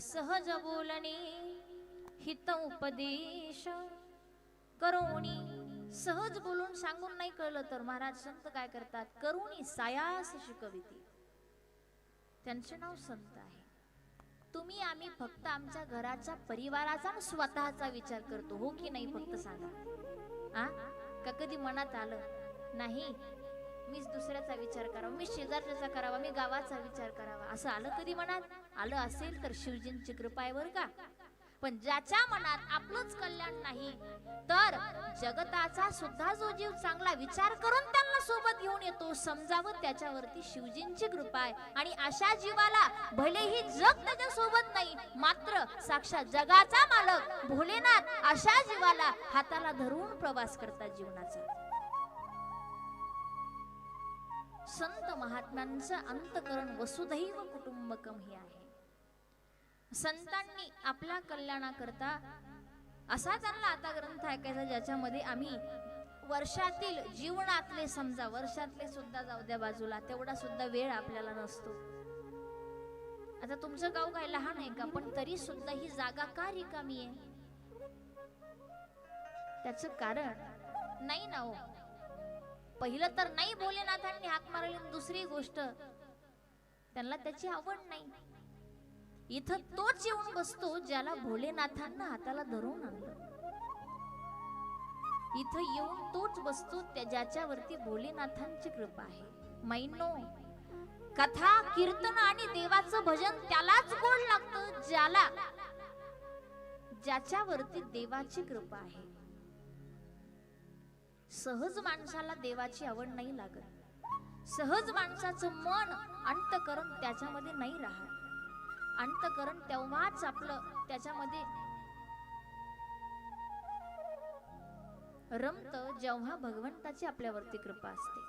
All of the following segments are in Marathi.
सहज बोलणी हित उपदेश. करुणी सहज बोलून सांगून नाही कळलं तर महाराज संत काय करतात? करुणी सायास शिकविती त्यांचे नाव संत आहे. तुम्ही आम्ही फक्त आमच्या घराच्या परिवाराचा स्वतःचा विचार करतो हो की नाही? फक्त सांगा. आ? का कधी मनात आलं? नाही. मीच दुसऱ्याचा विचार करावा मी शेजारच्याचा करावा मी गावाचा विचार करावा. असं आलं कधी मनात? आलं असेल तर शिवजींची कृपा आहे बर का? पण ज्याच्या मनात आपलंच कल्याण नाही तर जगताचा सुद्धा जो जीव चांगला विचार करून त्यांना सोबत घेऊन येतो समजावं त्याच्यावरती शिवजींची कृपा आहे. आणि अशा जीवाला भलेही जग त्याच्या सोबत नाही मात्र साक्षात जगाचा मालक भोलेनाथ अशा जीवाला हाताला धरून प्रवास करतात जीवनाचा. संत महात्म्यांचं अंतकरण वसुधैव कुटुंबकम हे आहे. संतांनी आपल्या कल्याणाकरता असा त्यांना आता ग्रंथ ऐकायचा ज्याच्यामध्ये आम्ही वर्षातील जीवनातले समजा वर्षातले सुद्धा जाऊ द्या बाजूला तेवढा सुद्धा वेळ आपल्याला नसतो. आता तुमचं गाव काय लहान आहे का? पण तरी सुद्धा ही जागा का रिकामी आहे? त्याच कारण नाही ना हो. पहिलं तर नाही भोलेनाथांनी हाक मारली दुसरी गोष्ट त्यांना त्याची आवड नाही. इथं तोच येऊन बसतो ज्याला भोलेनाथांना हाताला धरून आणलं. इथं येऊन तोच बसतो त्या ज्याच्यावरती भोलेनाथांची कृपा आहे. मैनो कथा कीर्तन आणि देवाचं भजन त्यालाच गोड लागतं ज्याला ज्याच्यावरती देवाची कृपा आहे. सहज माणसाला देवाची आवड नाही लागत. सहज माणसाचं मन अंतकरण त्याच्यामध्ये नाही राहत. अंतकरण तेव्हाच आपलं त्याच्यामध्ये रमत जेव्हा भगवंताची आपल्यावरती कृपा असते.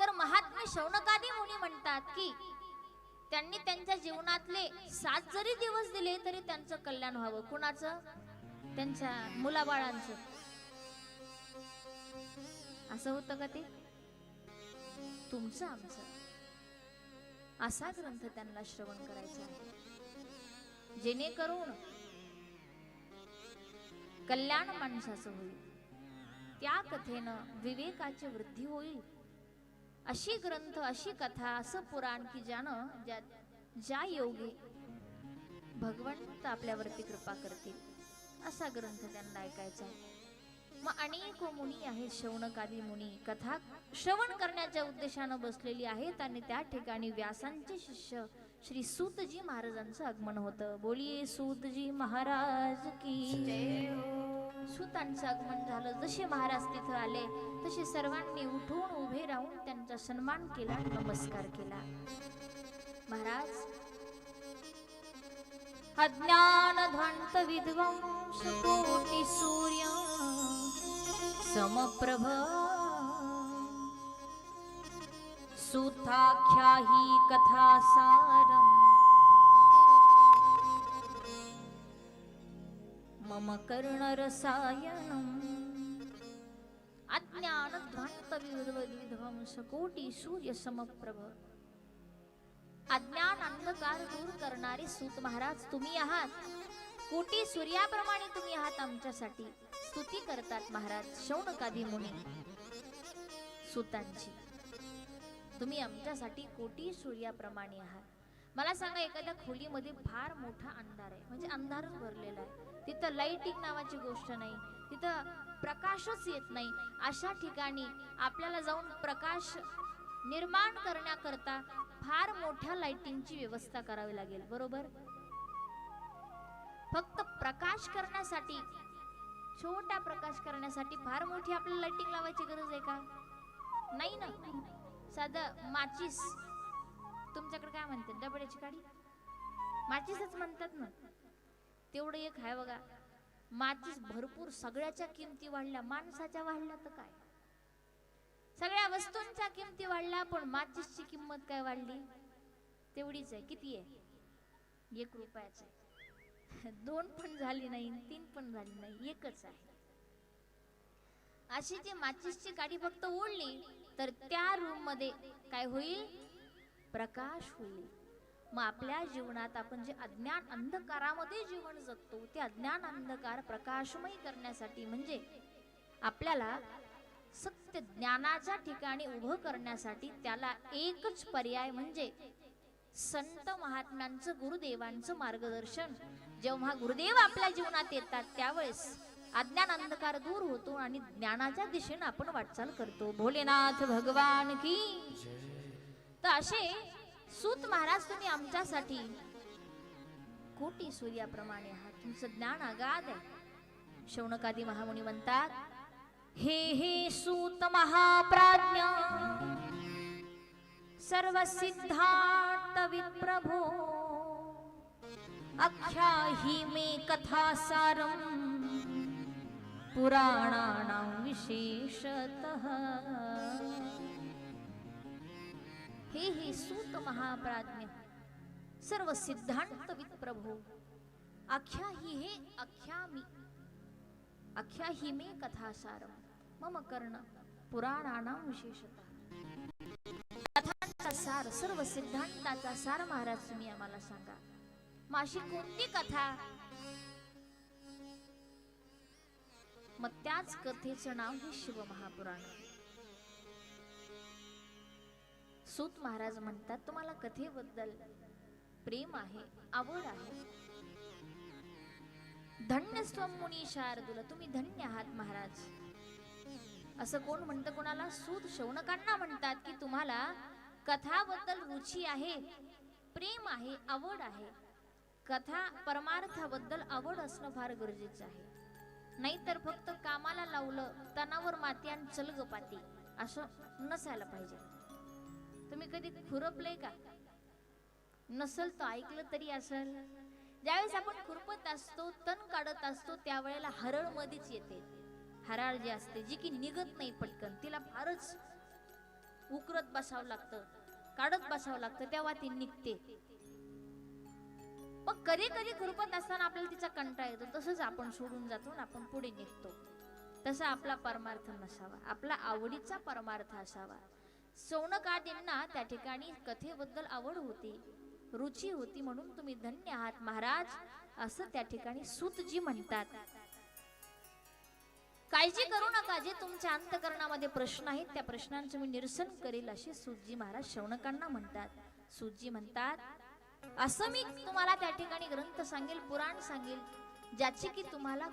तर महात्मे शौनकादी मुनी म्हणतात की त्यांनी त्यांच्या जीवनातले सात जरी दिवस दिले तरी त्यांचं कल्याण व्हावं. कुणाचं? त्यांच्या मुलाबाळांचं. असं होतं का ते? तुमचं आमचं. असा ग्रंथ त्यांना श्रवण करायचा आहे. जेणेकरून कल्याण माणसाचं होईल. त्या कथेनं विवेकाची वृद्धी होईल. अशी ग्रंथ अशी कथा असं पुराण की ज्यानं ज्या ज्या योगी भगवंत आपल्यावरती कृपा करतील. असा ग्रंथ त्यांना ऐकायचा. मग अनेक मुनी आहेत शौनकादी मुनी. कथा श्रवण करण्याच्या उद्देशानं बसलेली आहेत आणि त्या ठिकाणी व्यासांचे शिष्य श्री सूतजी महाराजांचं आगमन होतं. बोलिये सूतजी महाराज की हो. सूतांचं आगमन झालं. जसे महाराज तिथं आले तसे सर्वांनी उठून उभे राहून त्यांचा सन्मान केला नमस्कार केला. महाराज अज्ञान विध्वंसकोटि सूर्य समप्रभ। सुताख्या ही कथा सारम मम कर्ण रसायनम अज्ञान ध्वंत अज्ञान अंधकार दूर करणारे सूत महाराज तुम्ही आहात. कोटी सूर्याप्रमाणे तुम्ही आहात आमच्यासाठी. स्तुती करतात महाराज शौनकादी मुनी. सुतांची तुम्ही आमच्यासाठी कोटी सूर्याप्रमाणे आहात. मला सांगा एखाद्या खोलीमध्ये फार मोठा अंधार आहे. म्हणजे अंधारच भरलेला आहे. तिथं लाईटिंग नावाची गोष्ट नाही. तिथं प्रकाशच येत नाही. अशा ठिकाणी आपल्याला जाऊन प्रकाश निर्माण करण्याकरता फार मोठ्या लाइटिंगची व्यवस्था करावी लागेल बरोबर? फक्त प्रकाश करण्यासाठी छोटा प्रकाश करण्यासाठी फार मोठी आपल्याला लाइटिंग लावायची गरज आहे का? नाही ना. साधं माचीस. तुमच्याकडे काय म्हणतात? डबड्याची काडी? माचीसच म्हणतात ना. तेवढं एक आहे बघा. माचीस भरपूर सगळ्याच्या किमती वाढल्या माणसाच्या वाढल्या तर काय? सगळ्या वस्तूंच्या किमती वाढल्या पण माचीसची किंमत काय वाढली? तेवढीच आहे. किती आहे? एक रुपयाच. आहे दोन पण झाली नाही तीन पण झाली नाही. एकच आहे. अशी ती माचीसची काठी फक्त ओढली तर त्या रूममध्ये काय होईल? प्रकाश होईल. मग आपल्या जीवनात आपण जे अज्ञान अंधकारामध्ये जीवन जगतो ते अज्ञान अंधकार प्रकाशमय करण्यासाठी म्हणजे आपल्याला सत्य ज्ञानाच्या ठिकाणी उभं करण्यासाठी त्याला एकच पर्याय म्हणजे संत महात्म्यांचं गुरुदेवांचं मार्गदर्शन. जेव्हा गुरुदेव आपल्या जीवनात येतात त्यावेळेस अज्ञान अंधकार दूर होतो आणि ज्ञानाच्या दिशेने आपण वाटचाल करतो. भोलेनाथ भगवान की तर असे सूत महाराज तुम्ही आमच्यासाठी कोटी सूर्याप्रमाणे आहात तुमचं ज्ञान अगाध आहे. शौनकादी महामुनी म्हणतात हे हे सूत महाप्राज्ञ। सर्व सिद्धार्थ विप्रभो अख्या हि मे कथा सारम पुराणानां विशेषतः। हे हे सूत महाप्राज्ञ। सर्व सिद्धांत विप्रभो अख्या हि हे अख्या मी अख्या हि मे कथासारम मम कर्ण पुराणानां विशेषता. कथांचा सार सर्व सिद्धांताचा सार महाराज तुम्ही आम्हाला सांगा. मग कोणती कथा? मग त्याच कथेचं नाव हे शिवमहापुराण. सूत महाराज म्हणतात तुम्हाला कथेबद्दल प्रेम आहे आवड आहे. धन्य स्वमुनी शार्दूल तुम्ही धन्य आहात महाराज. असं कोण म्हणतं? कोणाला सूत शौनकांना म्हणतात की तुम्हाला कथाबद्दल रुची आहे प्रेम आहे आवड आहे. कथा परमार्थाबद्दल आवड असणं फार गरजेचं आहे. नाहीतर फक्त कामाला लावलं तणावर माती आणि चलग पाती असं नसायला पाहिजे. तुम्ही कधी खुरपले का? नसल तर ऐकलं तरी असल. ज्यावेळेस आपण खुरपत असतो तण काढत असतो त्यावेळेला हरळ मध्येच येते. हराळ जी असते जी की निघत नाही पटकन तिला फारच उकरत बसावं लागतं काढत बसावं लागतं तेव्हा ती निघते. मग कधी कधी खुरपत असताना आपल्याला तिचा कंटाळा येतो तसंच आपण सोडून जातो आणि आपण पुढे निघतो. तसा आपला परमार्थ नसावा आपला आवडीचा परमार्थ असावा. सौनकादींना त्या ठिकाणी कथेबद्दल आवड होती रुची होती म्हणून तुम्ही धन्य आहात महाराज असं त्या ठिकाणी सूतजी म्हणतात. काळजी करू नका. जे तुमच्या अंतकरणामध्ये प्रश्न आहेत त्या प्रश्नांचं मी निरसन करेल असे सुजी महाराज शौनकांना म्हणतात. सुजी म्हणतात असं मी तुम्हाला त्या ठिकाणी ग्रंथ सांगेल पुराण सांगेल ज्याची की तुम्हाला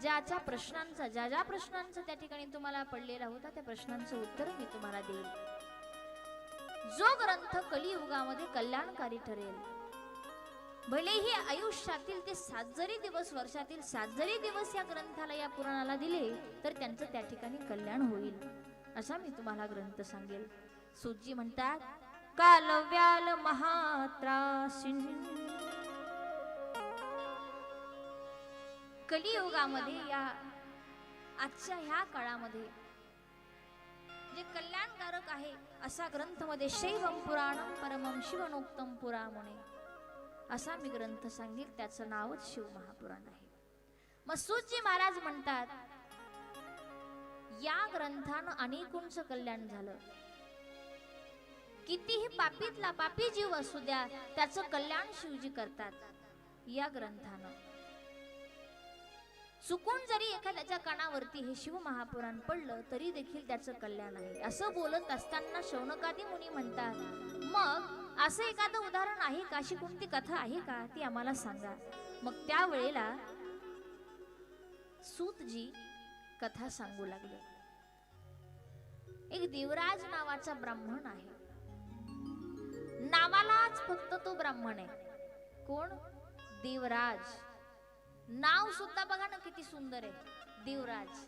ज्याच्या प्रश्नांचा ज्या ज्या प्रश्नांचा त्या ठिकाणी तुम्हाला पडलेला होता त्या प्रश्नांचं उत्तर मी तुम्हाला देईल जो ग्रंथ कलियुगामध्ये कल्याणकारी ठरेल भलेही आयुष्यातील ते सात जरी दिवस वर्षातील सात जरी दिवस या ग्रंथाला या पुराणाला दिले तर त्यांचं त्या ठिकाणी कल्याण होईल असा मी तुम्हाला ग्रंथ सांगेल. सुजी म्हणतात कालव्याल महात्रासिन. कलियुगामध्ये या आजच्या ह्या काळामध्ये जे कल्याणकारक आहे असा ग्रंथमध्ये शैवम पुराणम परमम शिवनोक्तम पुरामुणे असा मी ग्रंथ सांगेल त्याचं नावच शिव महापुराण आहे. मग सूतजी महाराज म्हणतात या ग्रंथानं अनेकांचं कल्याण झालं. कितीही पापीतला पापी जीव असू द्या त्याचं कल्याण शिवजी करतात या ग्रंथानं. चुकून जरी एखाद्याच्या कानावरती हे शिव महापुराण पडलं तरी देखील त्याचं कल्याण आहे. असं बोलत असताना शौनकादी मुनी म्हणतात मग असं एखादं उदाहरण आहे का? अशी कोणती कथा आहे का? ती आम्हाला सांगा. मग त्या वेळेला सूतजी कथा सांगू लागले. एक देवराज नावाचा ब्राह्मण आहे. नावालाच फक्त तो ब्राह्मण आहे. कोण? देवराज. नाव सुद्धा बघा ना किती सुंदर आहे. देवराज.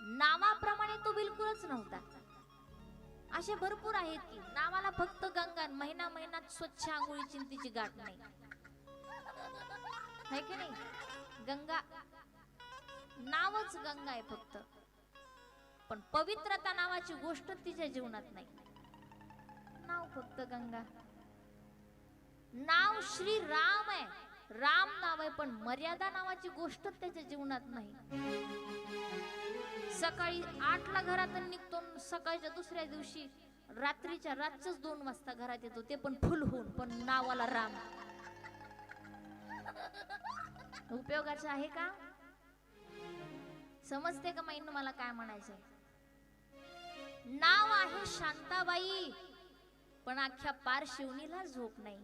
नावाप्रमाणे तो बिलकुलच नव्हता. असे भरपूर आहेत की नावाला फक्त गंगा महिना महिना स्वच्छ आंघोळी चिंतीची गाठ नाही. है की नाही? गंगा नावच गंगा आहे फक्त. पण पवित्रता नावाची गोष्ट तिच्या जीवनात नाही. नाव फक्त गंगा. नाव श्री राम आहे. राम नाव आहे पण मर्यादा नावाची गोष्ट त्याच्या जीवनात नाही. सकाळी आठला घरातून निघतो सकाळच्या दुसऱ्या दिवशी रात्रीच्या रातच दोन वाजता घरात येतो ते पण फुल होऊन पण नावाला राम. उपयोगाचं आहे का? समजते का माईन मला काय म्हणायचंय? नाव आहे शांताबाई पण अख्ख्या पार शिवणीला झोप नाही.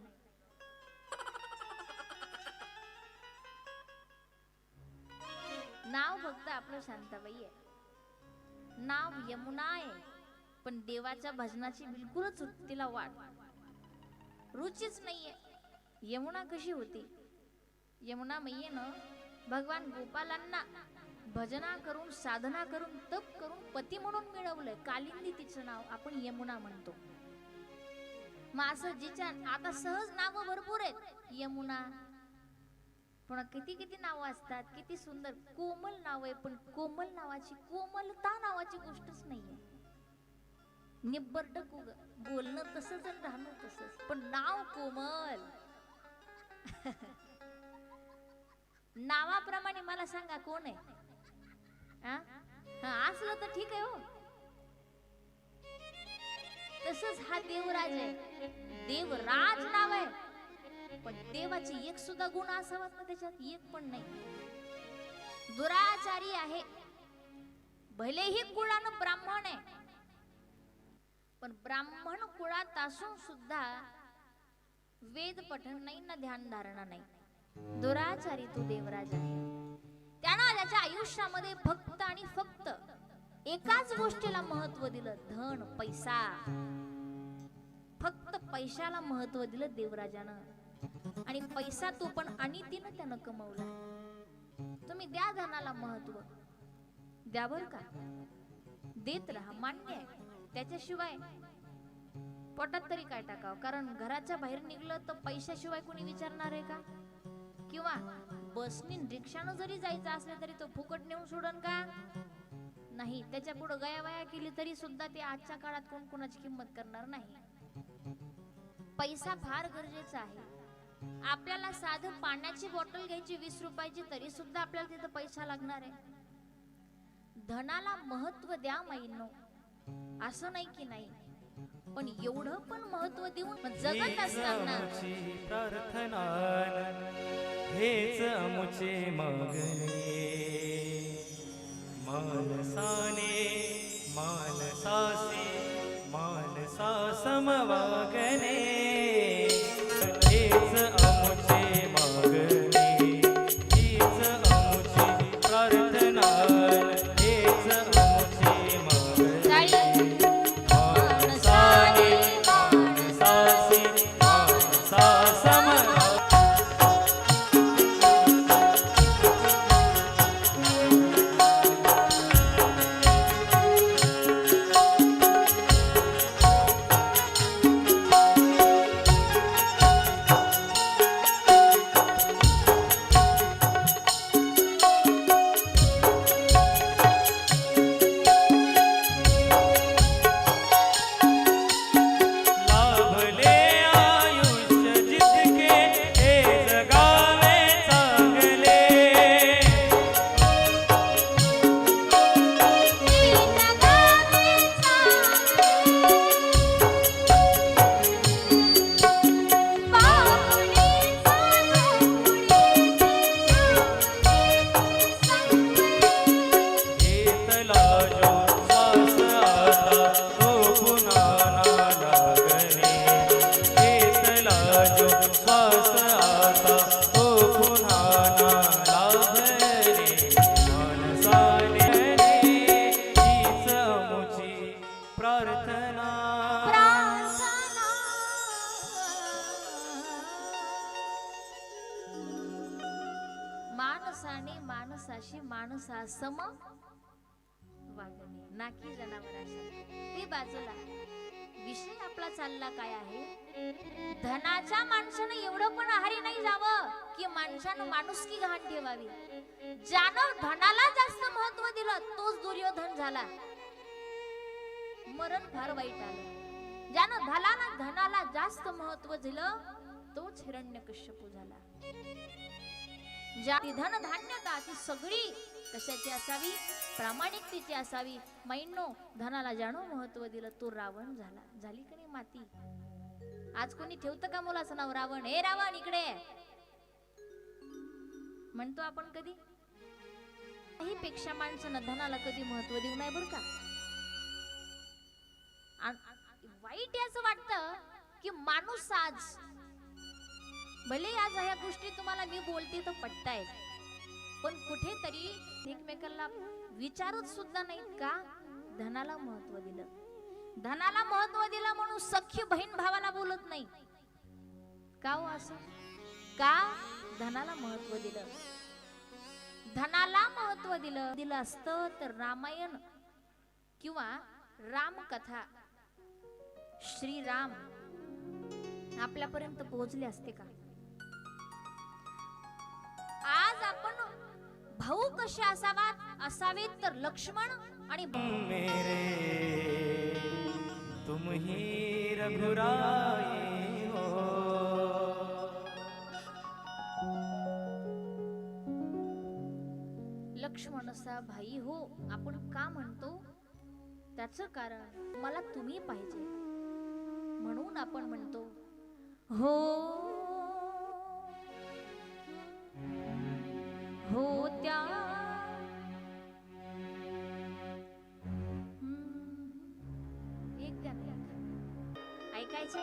नाव फक्त आपलं शांताबाई आहे. नाव यमुना आहे. पण देवाच्या भजनाची बिलकुलच तिला वाट. रुचीच नाहीये. यमुना कशी होती? यमुना मैयेनं भगवान गोपालांना भजना करून साधना करून तप करून पती म्हणून मिळवलंय. कालिंदी तिचं नाव आपण यमुना म्हणतो. मग असं जिच्या आता सहज नाव भरपूर आहेत. यमुना पुन्हा किती किती नावं असतात किती सुंदर. कोमल नाव आहे पण कोमल नावाची कोमलता नावाची गोष्टच नाहीये. निब्बरट बोलणं तसंच आणि राहणं तसंच पण नाव कोमल. नावाप्रमाणे मला सांगा कोण आहे? असलं तर ठीक आहे हो. तसंच हा देवराज आहे. देवराज नाव आहे. पण देवाचे एक सुद्धा गुण असावात ना त्याच्यात? एक पण नाही. दुराचारी आहे. भलेही कुळानं ब्राह्मण आहे पण ब्राह्मण कुळात असून सुद्धा वेद पठण नाही ना ध्यान धारणा नाही. दुराचारी तू देवराज आहे. त्यानं त्याच्या आयुष्यामध्ये फक्त आणि फक्त एकाच गोष्टीला महत्त्व दिलं धन पैसा. फक्त पैशाला महत्त्व दिलं देवराजानं. आणि पैसा तो पण अनितीनं त्यानं कमवला. तुम्ही द्या धनाला महत्त्व. द्या बर का. देत राहा मान्य आहे. त्याच्याशिवाय पोटात तरी काय टाकावं? कारण घराच्या बाहेर निघलं तर पैशाशिवाय कोणी विचारणार आहे का? किंवा बसनी रिक्षानं जरी जायचं असलं तरी तो फुकट नेऊन सोडन का? नाही त्याच्या पुढे गयावया केली तरी सुद्धा ते आजच्या काळात कोण कोणाची किंमत करणार नाही. पैसा फार गरजेचा आहे. आपल्याला साधं पाण्याची बॉटल घ्यायची वीस रुपयाची तरी सुद्धा आपल्याला तिथं पैसा लागणार आहे. धनाला महत्त्व द्या मैनो असं नाही की नाही पण एवढं पण महत्त्व देऊन जगत असताना. आमची प्रार्थना हेच आमचे मागणे. मानसाने मानसासी मानसा समवागणे. माणसाशी माणसा सम वागणे. नाकी जनावरांसा ते बाजूला. विषय आपला चालला काय आहे? धनाच्या माणसानं एवढं पण आहारी नाही जावं की माणसानं माणुसकी घाण ठेवावी. ज्यानं धनाला जास्त महत्त्व दिलं तोच दुर्योधन झाला. मरण फार वाईट आलं. ज्यानं धनाला धनाला जास्त महत्त्व दिलं तोच हिरण्यकश्यपू झाला. ज्या धन धान्यता ती सगळी कशाची असावी? प्रामाणिकतेची असावी. मैनो धनाला जाणू महत्त्व दिलं तो रावण झाला. झाली की नाही माती? आज कोणी ठेवतं का मुलाचं नाव रावण? हे रावण इकडे म्हणतो आपण कधी? काही पेक्षा माणसानं धनाला कधी महत्त्व देऊ नाही बरं का? वाईट असं वाटतं की माणूस आज भले आज ह्या गोष्टी तुम्हाला मी बोलते तर पटतायत पण कुठेतरी एकमेकांना विचारत सुद्धा नाही का? धनाला महत्त्व दिलं. धनाला महत्त्व दिलं म्हणून सख्य बहीण भावाला बोलत नाही. का हो असं? का धनाला महत्त्व दिलं? धनाला महत्त्व दिलं. दिलं असतं तर रामायण किंवा रामकथा श्रीराम आपल्यापर्यंत पोहोचले असते का? भाऊ कसे असावात? असावेत तर लक्ष्मण आणि मेरे तुम ही रघुराई हो. लक्ष्मण असा भाई हो आपण का म्हणतो? त्याच कारण मला तुम्ही पाहिजे. म्हणून आपण म्हणतो हो त्या. एक. ऐकायचे?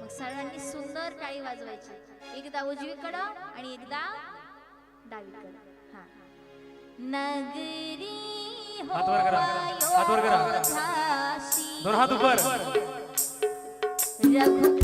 मग सगळ्यांनी सुंदर टाळी वाजवायची. एकदा उजवीकडं आणि एकदा डावीकडं. हा. नगरी हो हात वर करा, हात वर करा. अयोध्यासी दोन हात उपर. रघुकुल